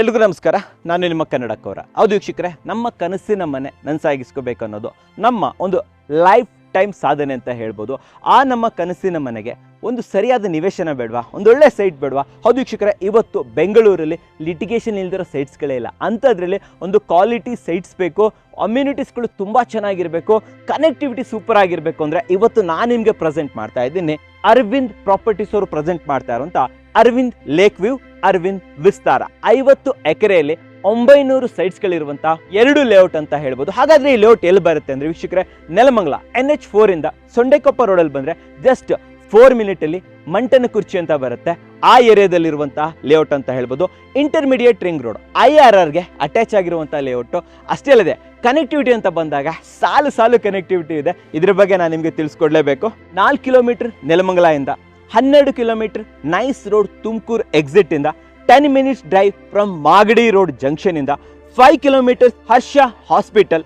ಎಲ್ರಿಗೂ ನಮಸ್ಕಾರ. ನಾನು ನಿಮ್ಮ ಕನ್ನಡಕ್ಕವರ. ಹೌದು ವೀಕ್ಷಕರೇ, ನಮ್ಮ ಕನಸಿನ ಮನೆ ನನಸಾಗಿಸ್ಕೋಬೇಕು ಅನ್ನೋದು ನಮ್ಮ ಒಂದು ಲೈಫ್ ಟೈಮ್ ಸಾಧನೆ ಅಂತ ಹೇಳ್ಬೋದು. ಆ ನಮ್ಮ ಕನಸಿನ ಮನೆಗೆ ಒಂದು ಸರಿಯಾದ ನಿವೇಶನ ಬೇಡವಾ? ಒಂದೊಳ್ಳೆ ಸೈಟ್ ಬೇಡವಾ? ಹೌದು ವೀಕ್ಷಕರೇ, ಇವತ್ತು ಬೆಂಗಳೂರಲ್ಲಿ ಲಿಟಿಗೇಷನ್ ಇಲ್ದಿರೋ ಸೈಟ್ಸ್ಗಳೇ ಇಲ್ಲ. ಅಂಥದ್ರಲ್ಲಿ ಒಂದು ಕ್ವಾಲಿಟಿ ಸೈಟ್ಸ್ ಬೇಕು ಅಮ್ಯುನಿಟೀಸ್ಗಳು ತುಂಬ ಚೆನ್ನಾಗಿರಬೇಕು ಕನೆಕ್ಟಿವಿಟಿ ಸೂಪರ್ ಆಗಿರಬೇಕು ಅಂದರೆ ಇವತ್ತು ನಾನು ನಿಮಗೆ ಪ್ರೆಸೆಂಟ್ ಮಾಡ್ತಾ ಇದ್ದೀನಿ ಅರವಿಂದ್ ಪ್ರಾಪರ್ಟೀಸ್ ಅವರು ಪ್ರೆಸೆಂಟ್ ಮಾಡ್ತಾ ಇರುವಂಥ ಅರವಿಂದ್ ಲೇಕ್ ವ್ಯೂ, ಅರವಿಂದ್ ವಿಸ್ತಾರ. ಐವತ್ತು ಎಕರೆಯಲ್ಲಿ ಒಂಬೈನೂರು ಸೈಟ್ಸ್ಗಳಿರುವಂತಹ ಎರಡು ಲೇಔಟ್ ಅಂತ ಹೇಳ್ಬೋದು. ಹಾಗಾದ್ರೆ ಈ ಲೇಔಟ್ ಎಲ್ಲಿ ಬರುತ್ತೆ ಅಂದ್ರೆ ವೀಕ್ಷಕರೇ, ನೆಲಮಂಗಲ ಎನ್ ಎಚ್ ಫೋರ್ ಇಂದ ಸೊಂಡೆಕೊಪ್ಪ ರೋಡಲ್ಲಿ ಬಂದ್ರೆ ಜಸ್ಟ್ ಫೋರ್ ಮಿನಿಟ್ ಅಲ್ಲಿ ಮಂಟನ ಕುರ್ಚಿ ಅಂತ ಬರುತ್ತೆ. ಆ ಏರಿಯಾದಲ್ಲಿರುವಂತಹ ಲೇಔಟ್ ಅಂತ ಹೇಳ್ಬೋದು. Intermediate ring road I R ಆರ್ಗೆ attach ಆಗಿರುವಂತಹ ಲೇಔಟ್ ಅಷ್ಟೇ ಅಲ್ಲದೆ ಕನೆಕ್ಟಿವಿಟಿ ಅಂತ ಬಂದಾಗ ಸಾಲು ಸಾಲು ಕನೆಕ್ಟಿವಿಟಿ ಇದೆ. ಇದ್ರ ಬಗ್ಗೆ ನಾನು ನಿಮಗೆ ತಿಳಿಸ್ಕೊಡ್ಲೇಬೇಕು. ನಾಲ್ಕು ಕಿಲೋಮೀಟರ್ ನೆಲಮಂಗಲ ಇಂದ ಹನ್ನೆರಡು kilometre nice road Tumakuru exit ಇಂದ ten minutes drive from Magadi road junction ಇಂದ five kilometre Harsha hospital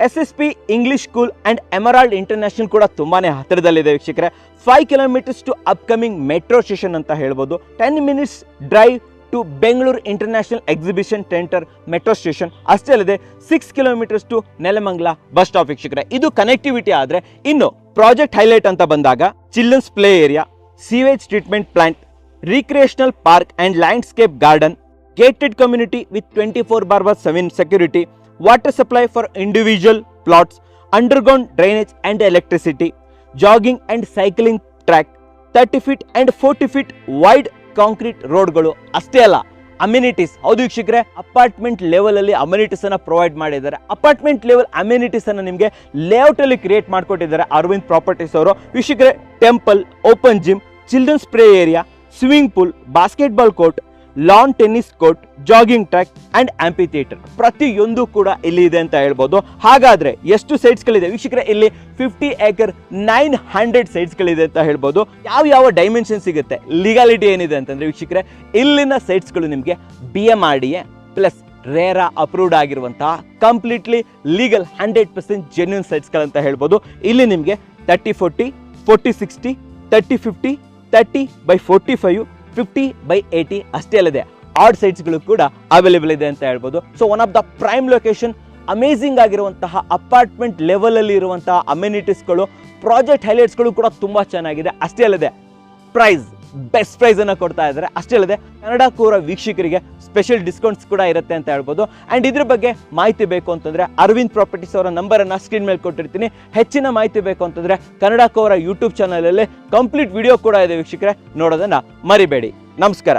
S S P English school and emerald international ಕೂಡ ತುಂಬಾನೇ ಹತ್ತಿರದಲ್ಲಿದೆ ವೀಕ್ಷಕರೇ. Five kilometres to upcoming metro station ಅಂತ ಹೇಳ್ಬೋದು. Ten minutes drive to Bengaluru international exhibition centre metro station ಅಷ್ಟೇ ಅಲ್ಲದೆ six kilometres to Nelamangala bus stop ವೀಕ್ಷಕರೇ. ಇದು ಕನೆಕ್ಟಿವಿಟಿ ಆದರೆ ಇನ್ನು ಪ್ರಾಜೆಕ್ಟ್ ಹೈಲೈಟ್ ಅಂತ ಬಂದಾಗ children's play area sewage treatment plant recreational park and landscape garden, gated community with 24 bar by 7 security, water supply for individual plots, underground drainage and electricity, jogging and cycling track, 30 feet and 40 feet wide concrete ರೋಡ್ಗಳು ಅಷ್ಟೇ ಅಲ್ಲ amenities ಹೌದು ವೀಕ್ಷಕರೆ apartment level ಅಲ್ಲಿ amenities ಅನ್ನ provide ಮಾಡಿದ್ದಾರೆ apartment level amenities ಅನ್ನ ನಿಮಗೆ ಲೇಔಟ್ ಅಲ್ಲಿ ಕ್ರಿಯೇಟ್ ಮಾಡ್ಕೊಟ್ಟಿದ್ದಾರೆ ಅರವಿಂದ್ ಪ್ರಾಪರ್ಟೀಸ್ ಅವರು ವೀಕ್ಷಕರೇ temple open gym children's play area, swimming pool, basketball court lawn tennis court jogging track and amphitheatre ಪ್ರತಿಯೊಂದು ಕೂಡ ಇಲ್ಲಿ ಇದೆ ಅಂತ ಹೇಳ್ಬೋದು. ಹಾಗಾದ್ರೆ ಎಷ್ಟು ಸೈಟ್ಸ್ಗಳಿದೆ ವೀಕ್ಷಕರೇ, ಇಲ್ಲಿ ಫಿಫ್ಟಿ ಏಕರ್ ನೈನ್ ಹಂಡ್ರೆಡ್ ಸೈಟ್ಸ್ಗಳಿದೆ ಅಂತ ಹೇಳ್ಬೋದು. ಯಾವ ಯಾವ ಡೈಮೆನ್ಷನ್ ಸಿಗುತ್ತೆ? ಲೀಗಾಲಿಟಿ ಏನಿದೆ ಅಂತಂದ್ರೆ ವೀಕ್ಷಕರೇ, ಇಲ್ಲಿನ ಸೈಟ್ಸ್ಗಳು ನಿಮಗೆ B M R D A plus RERA approved ಆಗಿರುವಂತಹ completely legal hundred percent genuine ಸೈಟ್ಸ್ಗಳಂತ ಹೇಳ್ಬೋದು. ಇಲ್ಲಿ ನಿಮಗೆ thirty forty forty sixty thirty fifty thirty by forty five fifty by eighty ಅಷ್ಟೇ ಅಲ್ಲದೆ ಆಡ್ ಸೈಟ್ಸ್ಗಳು ಕೂಡ ಅವೈಲೇಬಲ್ ಇದೆ ಅಂತ ಹೇಳ್ಬೋದು. So one of the prime location amazing ಆಗಿರುವಂತಹ ಅಪಾರ್ಟ್ಮೆಂಟ್ ಲೆವೆಲಲ್ಲಿ ಇರುವಂತಹ ಅಮ್ಯುನಿಟೀಸ್ಗಳು ಪ್ರಾಜೆಕ್ಟ್ ಹೈಲೈಟ್ಸ್ಗಳು ಕೂಡ ತುಂಬ ಚೆನ್ನಾಗಿದೆ. ಅಷ್ಟೇ ಅಲ್ಲದೆ ಪ್ರೈಸ್ ಬೆಸ್ಟ್ ಪ್ರೈಸನ್ನು ಕೊಡ್ತಾ ಇದ್ದಾರೆ. ಅಷ್ಟೇ ಅಲ್ಲದೆ, ಕನ್ನಡ ಕೂರ ವೀಕ್ಷಕರಿಗೆ ಸ್ಪೆಷಲ್ ಡಿಸ್ಕೌಂಟ್ಸ್ ಕೂಡ ಇರುತ್ತೆ ಅಂತ ಹೇಳ್ಬೋದು. ಆ್ಯಂಡ್ ಇದ್ರ ಬಗ್ಗೆ ಮಾಹಿತಿ ಬೇಕು ಅಂತಂದರೆ ಅರವಿಂದ್ ಪ್ರಾಪರ್ಟೀಸ್ ಅವರ ನಂಬರನ್ನು ಸ್ಕ್ರೀನ್ ಮೇಲೆ ಕೊಟ್ಟಿರ್ತೀನಿ. ಹೆಚ್ಚಿನ ಮಾಹಿತಿ ಬೇಕು ಅಂತಂದರೆ ಕನ್ನಡ ಕೋರ ಯೂಟ್ಯೂಬ್ ಚಾನಲಲ್ಲಿ ಕಂಪ್ಲೀಟ್ ವಿಡಿಯೋ ಕೂಡ ಇದೆ ವೀಕ್ಷಕರೇ. ನೋಡೋದನ್ನ ಮರಿಬೇಡಿ. ನಮಸ್ಕಾರ.